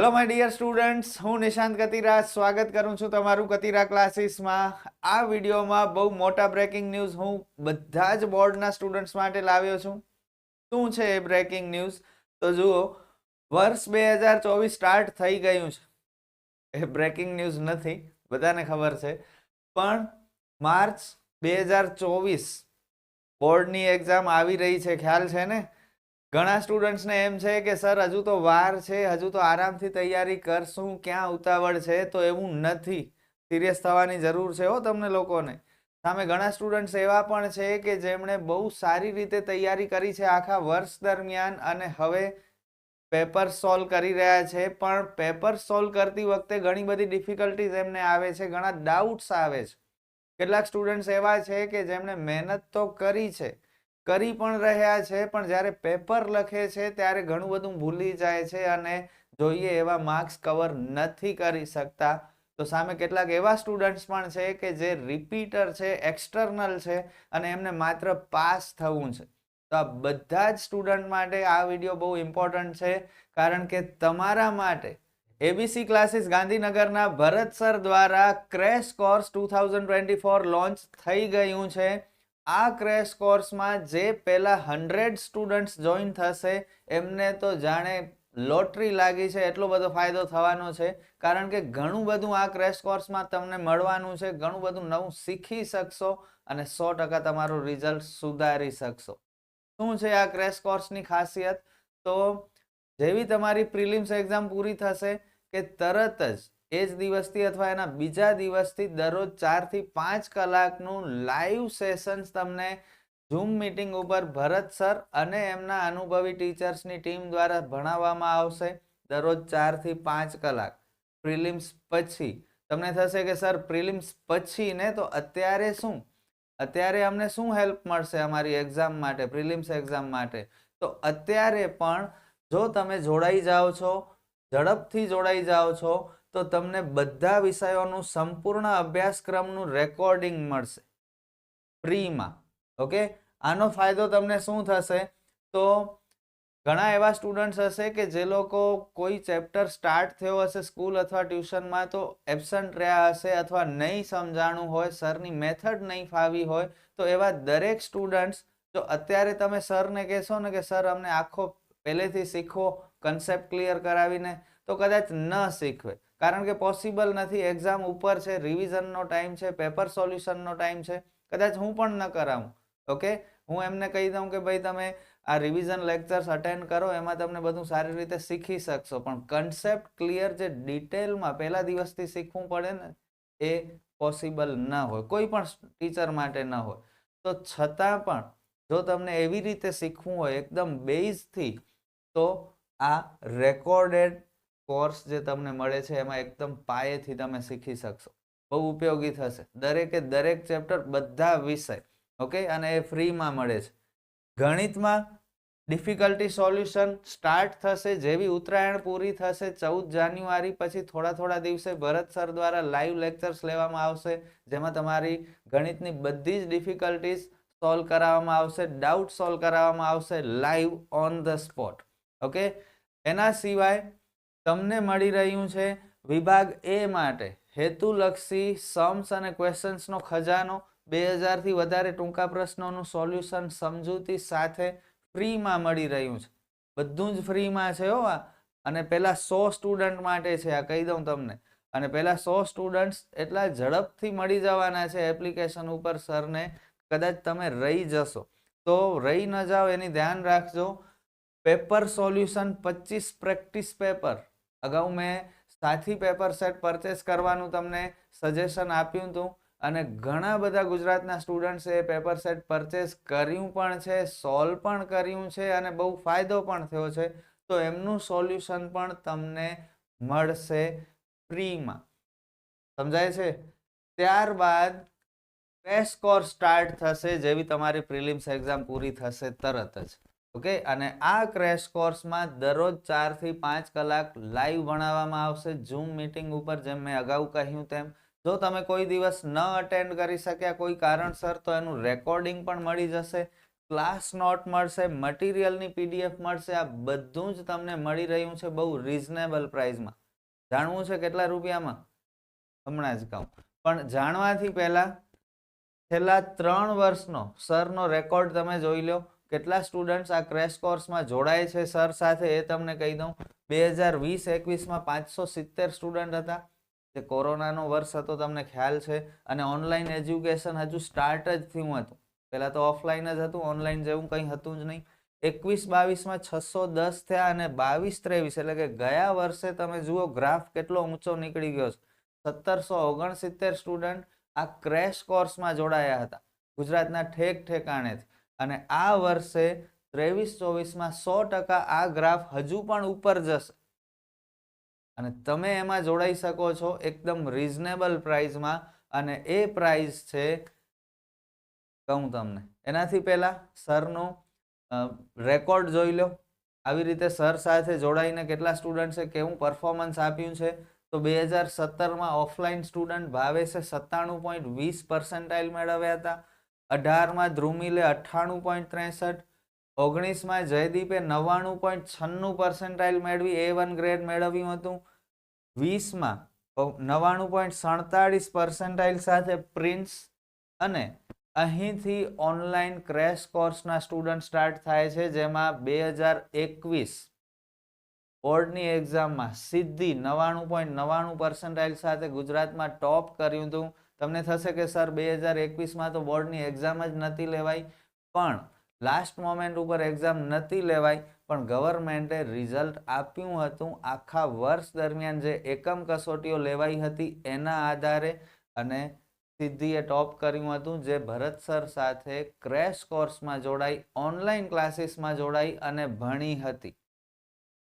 Hello my dear students હું નિશાંત કતિરા સ્વાગત કરું છું તમારું કતિરા ક્લાસીસમાં. આ વિડીયોમાં બહુ મોટા બ્રેકિંગ ન્યૂઝ હું બધા જ બોર્ડના સ્ટુડન્ટ્સ માટે લાવ્યો છું. શું છે એ બ્રેકિંગ ન્યૂઝ તો જુઓ, વર્ષ બે હજાર ચોવીસ સ્ટાર્ટ થઈ ગયું છે. એ બ્રેકિંગ ન્યૂઝ નથી, બધાને ખબર છે. પણ માર્ચ બે હજાર ચોવીસ બોર્ડની એક્ઝામ આવી રહી છે, ખ્યાલ છે ને? ઘણા સ્ટુડન્ટ્સને એમ છે કે, સર, હજુ તો વાર છે, હજુ તો આરામથી તૈયારી કરશું, ક્યાં ઉતાવળ છે? તો એવું નથી. સિરિયસ થવાની જરૂર છે હો તમને લોકોને. સામે ઘણા સ્ટુડન્ટ્સ એવા પણ છે કે, જેમણે બહુ સારી રીતે તૈયારી કરી છે આખા વર્ષ દરમિયાન અને હવે પેપર સોલ્વ કરી રહ્યા છે. પણ પેપર સોલ્વ કરતી વખતે ઘણી બધી ડિફિકલ્ટીઝ એમને આવે છે, ઘણા ડાઉટ્સ આવે છે. કેટલાક સ્ટુડન્ટ્સ એવા છે કે, જેમણે મહેનત તો કરી છે કરી પણ રહ્યા છે, પણ જ્યારે પેપર લખે છે, ત્યારે ઘણું બધું ભૂલી જાય છે અને જોઈએ એવા માર્ક્સ કવર નથી કરી શકતા. તો સામે કેટલાક એવા સ્ટુડન્ટ્સ પણ છે કે જે રિપીટર છે એક્સટર્નલ છે અને એમને માત્ર પાસ થવું છે. તો આ બધા જ સ્ટુડન્ટ માટે આ વીડિયો બહુ ઇમ્પોર્ટન્ટ છે, કારણ કે તમારા માટે એબીસી ક્લાસીસ ગાંધીનગરના ભરત સર દ્વારા crash course two thousand twenty four launch થઈ ગયું છે. આ ક્રેશ કોર્સમાં જે પહેલા હંડ્રેડ સ્ટુડન્ટ્સ જોઈન થશે, એમને તો જાણે લોટરી લાગી છે, એટલો બધો ફાયદો થવાનો છે. કારણ કે ઘણું બધું આ ક્રેશ કોર્સમાં તમને મળવાનું છે, ઘણું બધું નવું શીખી શકશો અને સો ટકા તમારું રિઝલ્ટ સુધારી શકશો. શું છે આ ક્રેશ કોર્સની ખાસિયત? તો જેવી તમારી પ્રિલિમ્સ એક્ઝામ પૂરી થશે કે તરત જ એ જ દિવસથી અથવા એના બીજા દિવસથી દરરોજ ચારથી પાંચ કલાકનું લાઈવ સેશન્સ તમને ઝૂમ મીટિંગ ઉપર ભરત સર અને એમના અનુભવી ટીચર્સની ટીમ દ્વારા ભણાવવામાં આવશે દરરોજ ચારથી પાંચ કલાક. પ્રિલિમ્સ પછી. તમને થશે કે સર પ્રિલિમ્સ પછી ને તો અત્યારે શું? અત્યારે અમને શું હેલ્પ મળશે અમારી એક્ઝામ માટે, પ્રિલિમ્સ એક્ઝામ માટે? તો અત્યારે પણ જો તમે જોડાઈ જાઓ છો, ઝડપથી જોડાઈ જાઓ છો તો તમને બધા વિષયોનું સંપૂર્ણ અભ્યાસક્રમનું રેકોર્ડિંગ મળશે. ફ્રીમાં ઓકે આનો ફાયદો તમને શું થશે? તો ઘણા એવા સ્ટુડન્ટ્સ હશે કે જે લોકો કોઈ ચેપ્ટર સ્ટાર્ટ થયો હશે સ્કૂલ અથવા ટ્યુશનમાં તો એબસન્ટ રહ્યા હશે અથવા નહીં સમજાણું હોય, સરની મેથડ નહીં ફાવી હોય, તો એવા દરેક સ્ટુડન્ટ્સ જો અત્યારે તમે સરને કહેશો ને કે સર, અમને આખો પહેલેથી શીખવો કન્સેપ્ટ ક્લિયર કરાવીને તો કદાચ ન શીખવે. કારણ કે પોસિબલ નથી. એક્ઝામ ઉપર છે રિવિઝનનો ટાઈમ છે પેપર સોલ્યુશનનો ટાઈમ છે. કદાચ હું પણ ન કરાવું. ઓકે હું એમને કહી દઉં કે ભાઈ, તમે આ રિવિઝન લેક્ચર્સ અટેન્ડ કરો, એમાં તમને બધું સારી રીતે શીખી શકશો. પણ કન્સેપ્ટ ક્લિયર જે ડિટેલમાં પહેલા દિવસથી શીખવું પડે ને, એ પોસિબલ ન હોય. કોઈ પણ ટીચર માટે ન હોય. તો છતાં પણ, જો તમને એવી રીતે શીખવું હોય, એકદમ બેઝથી તો આ રેકોર્ડેડ કોર્સ જે તમને મળે છે, એમાં એકદમ પાયેથી તમે શીખી શકશો. બહુ ઉપયોગી થશે. દરેકે દરેક ચેપ્ટર બધા વિષય, ઓકે? અને એ ફ્રીમાં મળે છે. ગણિતમાં ડિફિકલ્ટી સોલ્યુશન સ્ટાર્ટ થશે, જેવી ઉત્તરાયણ પૂરી થશે, ચૌદ જાન્યુઆરી પછી થોડા થોડા દિવસે ભરત સર દ્વારા લાઈવ લેક્ચર્સ લેવામાં આવશે, જેમાં તમારી ગણિતની બધી જ ડિફિકલ્ટીઝ સોલ્વ કરાવવામાં આવશે, ડાઉટ સોલ્વ કરાવવામાં આવશે, live on the spot, okay? એના સિવાય તમને મળી રહ્યું છે વિભાગ એ માટે હેતુલક્ષી સમ્સ અને ક્વેશ્ચન્સનો ખજાનો બે હજારથી વધારે ટૂંકા પ્રશ્નોનું સોલ્યુશન સમજૂતી સાથે ફ્રીમાં મળી રહ્યું છે. બધું જ ફ્રીમાં છે હો અને પહેલાં સો સ્ટુડન્ટ માટે છે આ કહી દઉં તમને. અને પહેલાં સો સ્ટુડન્ટ્સ એટલા ઝડપથી મળી જવાના છે એપ્લિકેશન ઉપર સરને. કદાચ તમે રહી જશો. તો રહી ન જાઓ એની ધ્યાન રાખજો. પેપર સોલ્યુશન પચીસ પ્રેક્ટિસ પેપર અગાઉ મેં સાથી પેપર સેટ પરચેસ કરવાનું તમને સજેશન આપ્યું હતું અને ઘણા બધા ગુજરાતના સ્ટુડન્ટ્સે પેપર સેટ પરચેસ કર્યું પણ છે સોલ્વ પણ કર્યું છે અને બહુ ફાયદો પણ થયો છે. તો એમનું સોલ્યુશન પણ તમને મળશે ફ્રીમાં સમજાય છે? ત્યારબાદ ક્રેશ કોર્સ સ્ટાર્ટ થશે જેવી તમારી પ્રિલિમ્સ એક્ઝામ પૂરી થશે તરત જ. ઓકે? અને આ ક્રેશ કોર્સમાં દરરોજ ચારથી પાંચ કલાક લાઈવ ભણાવવામાં આવશે. ઝૂમ મીટિંગ ઉપર જેમ મેં અગાઉ કહ્યું તેમ. જો તમે કોઈ દિવસ ન અટેન્ડ કરી શક્યા કોઈ કારણસર, તો એનું રેકોર્ડિંગ પણ મળી જશે. ક્લાસ નોટ મળશે મટીરિયલની પીડીએફ મળશે. આ બધું જ તમને મળી રહ્યું છે બહુ રિઝનેબલ પ્રાઇસમાં જાણવું છે કેટલા રૂપિયામાં? હમણાં જ કહું. પણ જાણવાથી પહેલાં છેલ્લા ત્રણ વર્ષનો સરનો રેકોર્ડ તમે જોઈ લો. કેટલા સ્ટુડન્ટ્સ આ ક્રેશ કોર્સમાં જોડાય છે? સર સાથે એ તમને કહી દઉં. બે હજાર વીસ એકવીસમાં પાંચસો સિત્તેર સ્ટુડન્ટ હતા. જે કોરોનાનો વર્ષ હતો, તમને ખ્યાલ છે. અને ઓનલાઈન એજ્યુકેશન હજુ સ્ટાર્ટ જ થયું હતું. પહેલાં તો ઓફલાઈન જ હતું ઓનલાઈન જેવું કંઈ હતું જ નહીં. એકવીસ બાવીસમાં છસો દસ થયા અને બાવીસ ત્રેવીસ, એટલે કે ગયા વર્ષે તમે જુઓ ગ્રાફ કેટલો ઊંચો નીકળી ગયો છે. સત્તરસો ઓગણસિત્તેર સ્ટુડન્ટ આ ક્રેશ કોર્સમાં જોડાયા હતા. ગુજરાતના ઠેક ઠેકાણેથી અને આ વર્ષે ત્રેવીસ ચોવીસમાં સો ટકા આ ગ્રાફ હજુ પણ ઉપર જશે. અને તમે એમાં જોડાઈ શકો છો એકદમ રિઝનેબલ પ્રાઇઝમાં અને એ પ્રાઇઝ છે, કહું તમને, એનાથી પહેલાં સરનું રેકોર્ડ જોઈ લો. આવી રીતે સર સાથે જોડાઈને કેટલા સ્ટુડન્ટ્સે કેવું પરફોર્મન્સ આપ્યું છે, તો બે હજાર સત્તરમાં ઓફલાઈન સ્ટુડન્ટ ભાવેશે સત્તાણું પોઈન્ટ વીસ પર્સન્ટાઇલ મેળવ્યા હતા. અઢારમાં ધ્રુમિલે અઠ્ઠાણું પોઈન્ટ ત્રેસઠ, ઓગણીસમાં જયદીપે નવ્વાણું પોઈન્ટ છન્નું પર્સન્ટાઇલ મેળવી એ વન ગ્રેડ મેળવ્યું હતું. વીસમાં નવ્વાણું પોઈન્ટ સડતાળીસ પર્સન્ટાઇલ સાથે પ્રિન્સ અને અહીંથી ઓનલાઈન ક્રેશ કોર્સના સ્ટુડન્ટ સ્ટાર્ટ થાય છે, જેમાં બે હજાર એકવીસ બોર્ડની એક્ઝામમાં સિદ્ધિ નવ્વાણું પોઈન્ટ નવ્વાણું પર્સન્ટાઇલ સાથે ગુજરાતમાં ટોપ કર્યું હતું. તમને થશે કે સર બે હજાર એકવીસમાં તો બોર્ડની એક્ઝામ જ નથી લેવાય પણ લાસ્ટ મોમેન્ટ ઉપર એક્ઝામ નથી લેવાય પણ ગવર્મેન્ટે રિઝલ્ટ આપ્યું હતું આખા વર્ષ દરમિયાન જે એકમ કસોટીઓ લેવાઈ હતી એના આધારે. અને સિદ્ધિએ ટોપ કર્યું હતું જે ભરત સર સાથે ક્રેશ કોર્સમાં જોડાઈ, ઓનલાઈન ક્લાસીસમાં જોડાઈ અને ભણી હતી.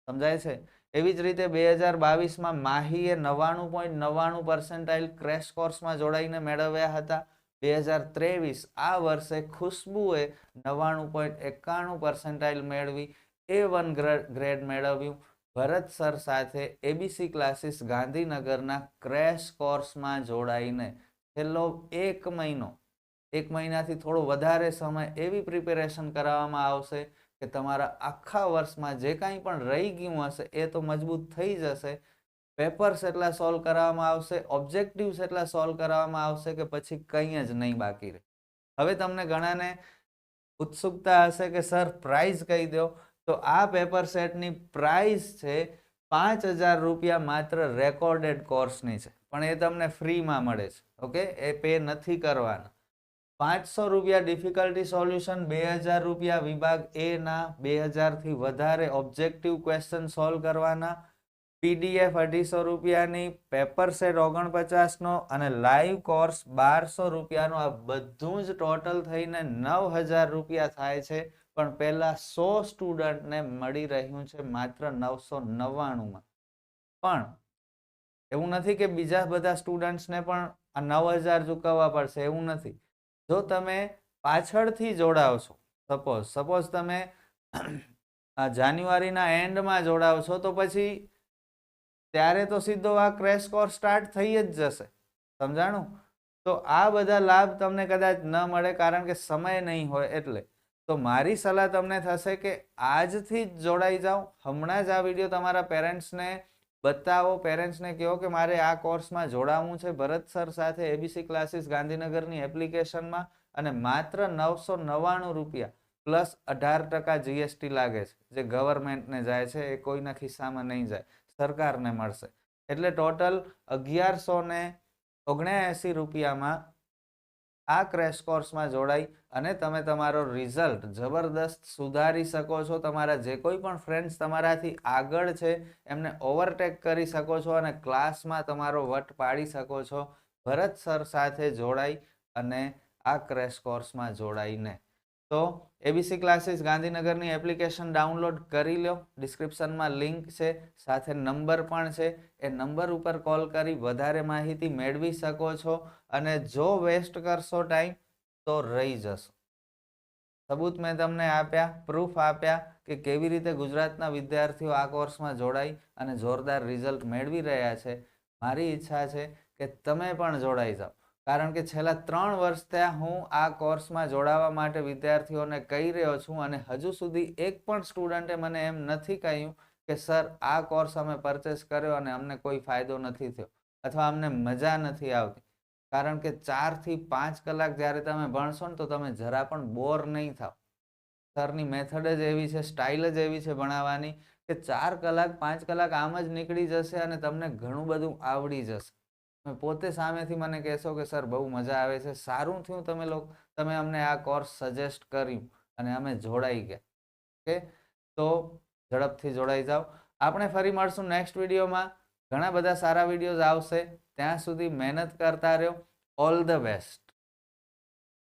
સમજાય છે? એવી જ રીતે બે હજાર બાવીસમાં માહીએ નવ્વાણું પોઈન્ટ નવ્વાણું પર્સન્ટાઇલ ક્રેશ કોર્સમાં જોડાઈને મેળવ્યા હતા. બે હજાર ત્રેવીસ આ વર્ષે ખુશ્બુએ નવ્વાણું પોઈન્ટ એકાણું પર્સન્ટાઇલ મેળવી, એ વન ગ્રેડ મેળવ્યું. ભરત સર સાથે એબીસી ક્લાસીસ ગાંધીનગરના ક્રેશ કોર્સમાં જોડાઈને છેલ્લો એક મહિનો, એક મહિનાથી થોડો વધારે સમય એવી પ્રિપેરેશન કરાવવામાં આવશે કે તમારા આખા વર્ષમાં જે કાંઈ પણ રહી ગયું હશે, એ તો મજબૂત થઈ જશે. પેપર્સ એટલા સોલ્વ કરાવવામાં આવશે, ઓબ્જેક્ટિવ્સ એટલા સોલ્વ કરાવવામાં આવશે કે પછી કંઈ જ નહીં બાકી રહે. હવે તમને ઘણાને ઉત્સુકતા હશે કે, સર, પ્રાઇઝ કહી દો. તો આ પેપર સેટની પ્રાઇસ છે પાંચ હજાર રૂપિયા માત્ર રેકોર્ડેડ કોર્સની છે. પણ એ તમને ફ્રીમાં મળે છે, ઓકે? એ પે નથી કરવાના. પાંચસો રૂપિયા ડિફિકલ્ટી સોલ્યુશન બે હજાર રૂપિયા વિભાગ એ ના, બે હજારથી વધારે ઓબ્જેક્ટિવ ક્વેશ્ચન સોલ્વ કરવાના પીડીએફ અઢીસો રૂપિયાની પેપર સેટ ઓગણપચાસનો અને લાઈવ કોર્સ બારસો રૂપિયાનો. આ બધું જ ટોટલ થઈને નવ હજાર રૂપિયા થાય છે. પણ પહેલા સો સ્ટુડન્ટને મળી રહ્યું છે માત્ર નવસો નવ્વાણુંમાં. પણ એવું નથી કે બીજા બધા સ્ટુડન્ટ્સને પણ આ નવ હજાર ચૂકવવા પડશે. એવું નથી. જો તમે પાછળથી જોડાવશો સપોઝ સપોઝ તમે જાન્યુઆરીના એન્ડમાં જોડાવશો તો પછી ત્યારે તો સીધો આ ક્રેશ કોર્સ સ્ટાર્ટ થઈ જ જશે. સમજાણું? તો આ બધા લાભ તમને કદાચ ન મળે કારણ કે સમય નહીં હોય એટલે. તો મારી સલાહ તમને થશે કે આજથી જ જોડાઈ જાઓ. હમણાં જ આ વીડિયો તમારા પેરેન્ટ્સને બતાવો, પેરેન્ટ્સને કહો કે મારે આ કોર્સમાં જોડાવવું છે ભરત સર સાથે એબીસી ક્લાસીસ ગાંધીનગરની એપ્લિકેશનમાં અને માત્ર નવસો નવ્વાણું રૂપિયા પ્લસ અઢાર ટકા જીએસટી લાગે છે, જે ગવર્મેન્ટને જાય છે, એ કોઈના ખિસ્સામાં નહીં જાય, સરકારને મળશે. એટલે ટોટલ અગિયારસો ને ઓગણએંસી રૂપિયામાં આ ક્રેશ કોર્સમાં જોડાઈ અને તમે તમારો રિઝલ્ટ જબરદસ્ત સુધારી શકો છો. તમારા જે કોઈ પણ ફ્રેન્ડ્સ તમારાથી આગળ છે, એમને ઓવરટેક કરી શકો છો અને ક્લાસમાં તમારો વટ પાડી શકો છો. ભરત સર સાથે જોડાઈ અને આ ક્રેશ કોર્સમાં જોડાઈને. તો એબીસી ક્લાસીસ ગાંધીનગરની એપ્લિકેશન ડાઉનલોડ કરી લો ડિસ્ક્રિપ્શનમાં લિંક છે, સાથે નંબર પણ છે. એ નંબર ઉપર કોલ કરી વધારે માહિતી મેળવી શકો છો અને જો વેસ્ટ કરશો ટાઈમ તો રહી જશો. સબૂત મેં તમને આપ્યા પ્રૂફ આપ્યા કે કેવી રીતે ગુજરાતના વિદ્યાર્થીઓ આ કોર્સમાં જોડાઈ અને જોરદાર રિઝલ્ટ મેળવી રહ્યા છે. મારી ઈચ્છા છે કે તમે પણ જોડાઈ જાઓ. કારણ કે છેલ્લા ત્રણ વર્ષ ત્યાં હું આ કોર્સમાં જોડાવા માટે વિદ્યાર્થીઓને કહી રહ્યો છું અને હજુ સુધી એક પણ સ્ટુડન્ટે મને એમ નથી કહ્યું કે, સર, આ કોર્સ અમે પરચેસ કર્યો અને અમને કોઈ ફાયદો નથી થયો અથવા અમને મજા નથી આવતી. કારણ કે ચારથી પાંચ કલાક જ્યારે તમે ભણશો ને તો તમે જરા પણ બોર નહીં થાવ. સરની મેથડ જ એવી છે સ્ટાઇલ જ એવી છે ભણાવવાની કે ચાર કલાક, પાંચ કલાક આમ જ નીકળી જશે અને તમને ઘણું બધું આવડી જશે. પોતે સામેથી મને કહેશો કે, સર, બહુ મજા આવે છે. સારું થયું તમે લોકો, તમે અમને આ કોર્સ સજેસ્ટ કર્યું અને અમે જોડાઈ ગયા. ઓકે? તો ઝડપથી જોડાઈ જાઓ. આપણે ફરી મળશું નેક્સ્ટ વિડીયોમાં. ઘણા બધા સારા વિડીયોઝ આવશે. ત્યાં સુધી મહેનત કરતા રહ્યો. All the best.